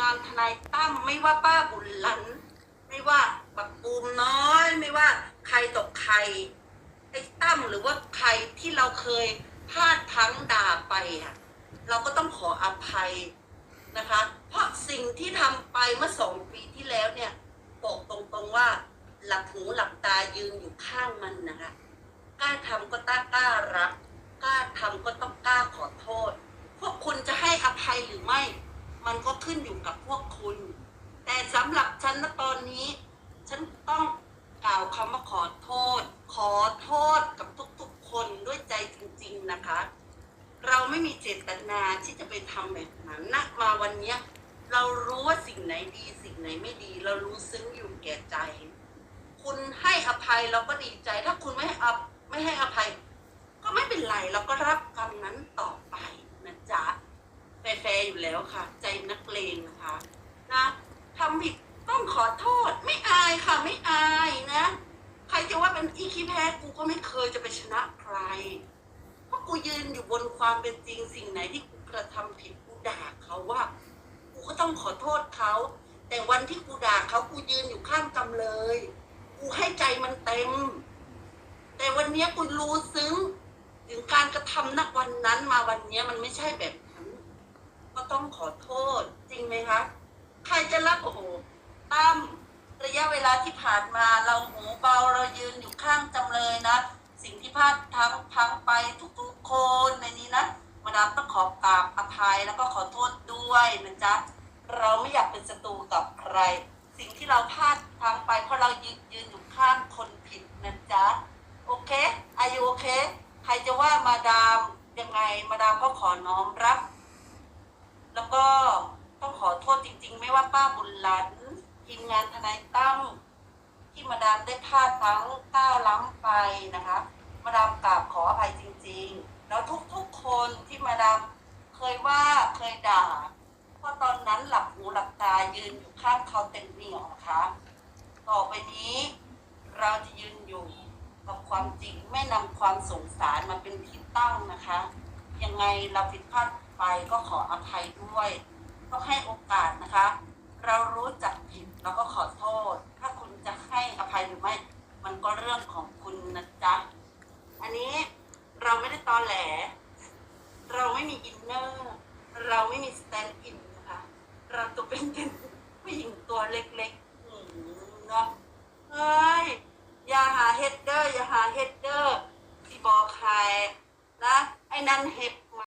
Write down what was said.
งานทนายตั้มไม่ว่าป้าบุญหลัน ไม่ว่าปักปูมน้อย ไม่ว่าใครตกใครไอ้ตั้มหรือว่าใครที่เราเคยพลาดพลั้งด่าไปอะเราก็ต้องขออภัยนะคะ เพราะสิ่งที่ทำไปเมื่อสองปีที่แล้วเนี่ยบอกตรงๆว่า หลับหูหลับตายืนอยู่ข้างมันนะคะกล้าทำก็ต้ากล้ารับกล้าทำก็ต้องกล้าขอโทษ พวกคุณจะให้อภัยหรือไม่ มันก็ขึ้นอยู่กับพวกคุณ แต่สำหรับฉันณตอนนี้ ฉันต้องกล่าวคำว่าขอโทษ ขอโทษกับทุกๆคนด้วยใจจริง ๆนะคะ เราไม่มีเจตนาที่จะไปทำแบบนั้นนะมาวันเนี้ยเรารู้ว่าสิ่งไหนดีสิ่งไหนไม่ดี เรารู้ซึ้งอยู่แก่ใจ คุณให้อภัยเราก็ดีใจ ถ้าคุณไม่ให้อภไม่ให้อภัย ก็ไม่เป็นไรเราก็รับกรรมนั้นต่อไป อยู่แล้วค่ะ ใจนักเลงนะคะนะทำผิดต้องขอโทษ ไม่อายค่ะ ไม่อายนะ ใครจะว่าเป็นอีคีแพ้กูก็ไม่เคยจะไปชนะใคร เพราะกูยืนอยู่บนความเป็นจริงสิ่งไหนที่กูกระทำผิดกูด่าเขาว่า กูก็ต้องขอโทษเขาแต่วันที่กูด่าเขากูยืนอยู่ข้างจำเลย กูให้ใจมันเต็ม แต่วันนี้กูรู้ซึ้ง ถึงการกระทำณวันนั้นมาวันนี้มันไม่ใช่แบบ ก็ต้องขอโทษจริงไหมคะ ใครจะรับโอ้โหตั้มระยะเวลาที่ผ่านมาเราหูเบาเรายืนอยู่ข้างจำเลยนะ สิ่งที่พลาดทั้งพังไปทุกๆคนในนี้นะมาดามต้องขอกราบอภัยแล้วก็ขอโทษด้วยนะจ๊ะเราไม่อยากเป็นศัตรูกับใคร สิ่งที่เราพลาดทางไปเพราะเรายืนยืนอยู่ข้างคนผิดนะจ๊ะโอเคอายุโอเค ใครจะว่ามาดามยังไงมาดามก็ขอน้อมรับ แล้วก็ต้องขอโทษจริง ๆ ไม่ว่าป้าบุญลันทีมงานทนายตั้มที่มาดามได้พลาดทั้งก้าวล้ำไปนะคะ มาดามกราบขออภัยจริง ๆ แล้วทุกๆคนที่มาดามเคยว่าเคยด่าเพราะตอนนั้นหลับหูหลับตายืนอยู่ข้างเขาเต็มเหนียวนะคะ ต่อไปนี้เราจะยืนอยู่กับความจริงไม่นำความสงสารมาเป็นที่ตั้งนะคะ ยังไงเราผิดพลาด ไปก็ขออภัยด้วยต้องให้โอกาสนะคะ เรารู้จักผิดเราก็ขอโทษ ถ้าคุณจะให้อภัยหรือไม่ มันก็เรื่องของคุณนะจ๊ะ อันนี้เราไม่ได้ตอแหล เราไม่มีอินเนอร์ เราไม่มีสแตนด์อินนะคะ เราตัวเป็นเป็นผู้หญิงตัวเล็กๆอืเนาะเฮ้ย อย่าหาเฮดเดอร์ อย่าหาเฮดเดอร์ที่บอกใครนะ ไอ้นั่นเห็บ